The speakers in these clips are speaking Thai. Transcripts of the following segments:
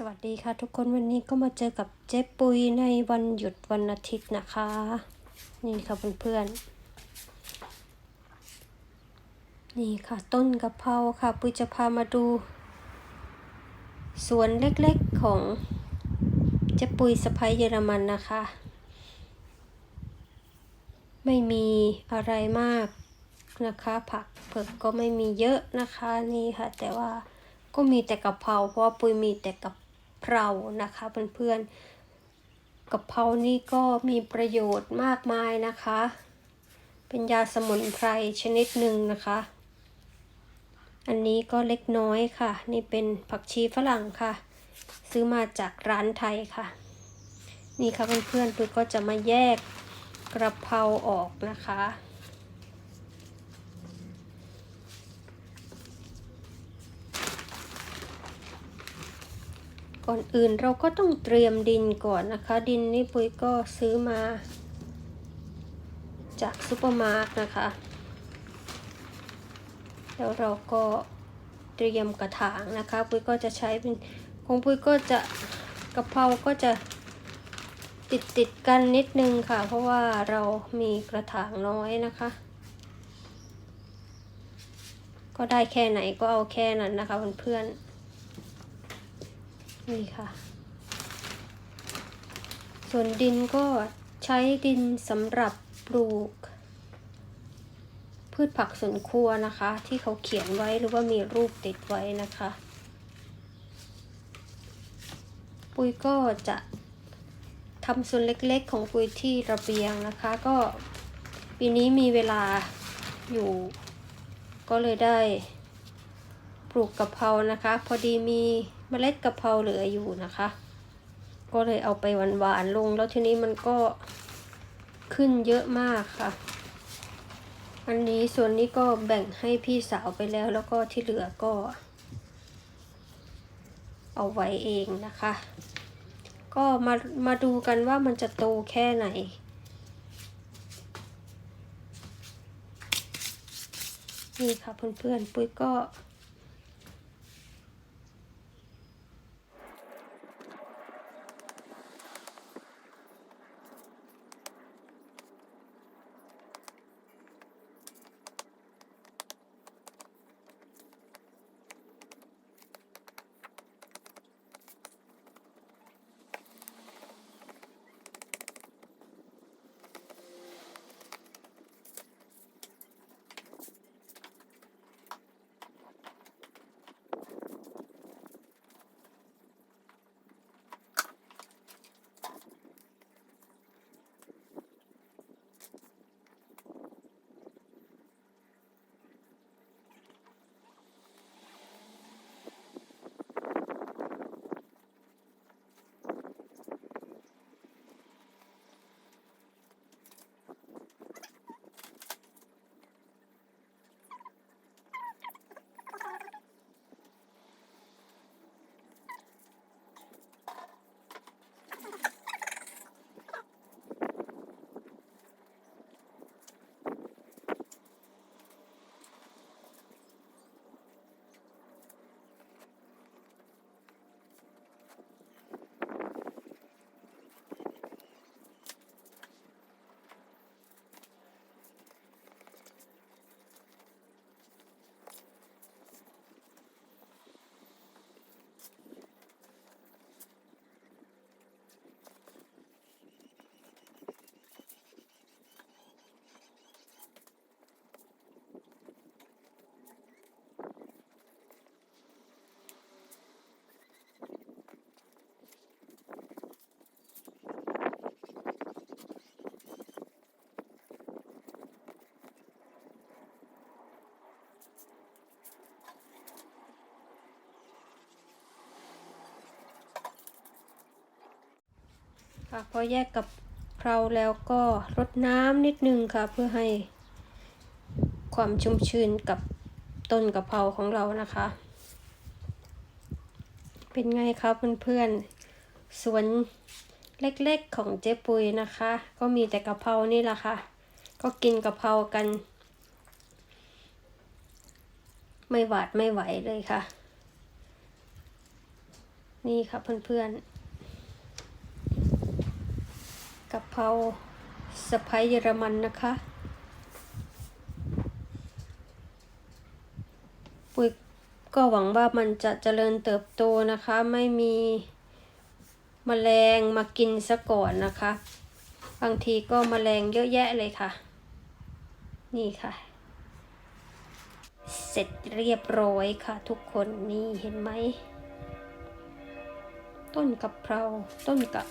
สวัสดีค่ะทุกคนวันนี้ก็มาเจอกับเจ๊ปุยในวันหยุดวันอาทิตย์นะคะ นี่ค่ะเพื่อนๆนี่ค่ะต้นกะเพราค่ะปุยจะพามาดู สวนเล็กๆของเจ๊ปุยสะพ้ยเยอรมันนะคะ ไม่มีอะไรมากนะคะ ผักเผือกก็ไม่มีเยอะนะคะนี่ค่ะแต่ว่าก็มีแต่กะเพราเพราะว่าปุยมีแต่กะ เพรานะคะเพื่อนๆกะเพรานี่ก็มีประโยชน์มากมายนะคะ เป็นยาสมุนไพรชนิดหนึ่งนะคะ อันนี้ก็เล็กน้อยค่ะ นี่เป็นผักชีฝรั่งค่ะ ซื้อมาจากร้านไทยค่ะ นี่ค่ะเพื่อนๆปุยก็จะมาแยกกระเพราออกนะคะ ก่อนอื่นเราก็ต้องเตรียมดินก่อนนะคะ ดินนี่ปุ้ยก็ซื้อมา จากซูเปอร์มาร์ทนะคะ แล้วเราก็เตรียมกระถางนะคะ ปุ้ยก็จะใช้เป็นของปุ้ยก็จะกระเพราก็จะติดติดกันนิดนึงค่ะ เพราะว่าเรามีกระถางน้อยนะคะ ก็ได้แค่ไหนก็เอาแค่นั้นนะคะเพื่อนๆ นี่ค่ะ ส่วนดินก็ใช้ดินสำหรับปลูก พืชผักสวนครัวนะคะ ที่เขาเขียนไว้หรือว่ามีรูปติดไว้นะคะ ปุยก็จะทำส่วนเล็กๆของปุยที่ระเบียงนะคะ ก็ปีนี้มีเวลาอยู่ก็เลยได้ปลูกกะเพรานะคะ พอดีมี เมล็ดกะเพราเหลืออยู่นะคะ ก็เลยเอาไปหวานๆลง แล้วทีนี้มันก็ขึ้นเยอะมากค่ะ อันนี้ส่วนนี้ก็แบ่งให้พี่สาวไปแล้ว แล้วก็ที่เหลือก็ เอาไว้เองนะคะ ก็มามาดูกันว่ามันจะโตแค่ไหนนี่ค่ะเพื่อนๆ ปุ้ยก็ ค่ะพอแยกกับเพราแล้วก็รดน้ำนิดนึงค่ะ เพื่อให้ความชุ่มชื้นกับต้นกะเพราของเรานะคะ เป็นไงครับเพื่อนๆสวนเล็กๆของเจ๊ปุยนะคะ ก็มีแต่กะเพรานี่แหละค่ะ ก็กินกะเพรากัน ไม่หวาดไม่ไหวเลยค่ะ นี่ค่ะเพื่อนๆกะ เพราสไปเยอรมันนะคะ ปุ๋ยก็หวังว่ามันจะเจริญเติบโตนะคะ ไม่มีมแมลงมากินซะก่อนนะคะ บางทีก็มแมลงเยอะแยะเลยค่ะ นี่ค่ะ เสร็จเรียบร้อยค่ะ ทุกคนนี่เห็นไหม ต้นกะเพราต้นกะ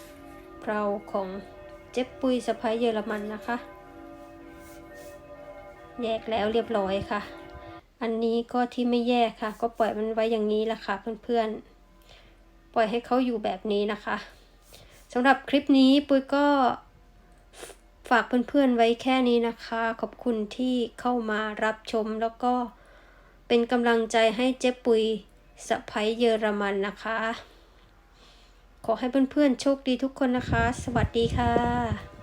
เพราของ จ๊ปุยสะพ้ายเยอรมันนะคะ แยกแล้วเรียบร้อยค่ะ อันนี้ก็ที่ไม่แยกค่ะ ก็ปล่อยมันไว้อย่างนี้ละค่ะเพื่อนๆ ปล่อยให้เขาอยู่แบบนี้นะคะสำหรับคลิปนี้ปุยก็ฝากเพื่อนๆไว้แค่นี้นะคะ ขอบคุณที่เข้ามารับชมแล้วก็เป็นกำลังใจให้เจ๊ปุยสะพ้ยเยอรมันนะคะ ขอให้เพื่อนๆโชคดีทุกคนนะคะ สวัสดีค่ะ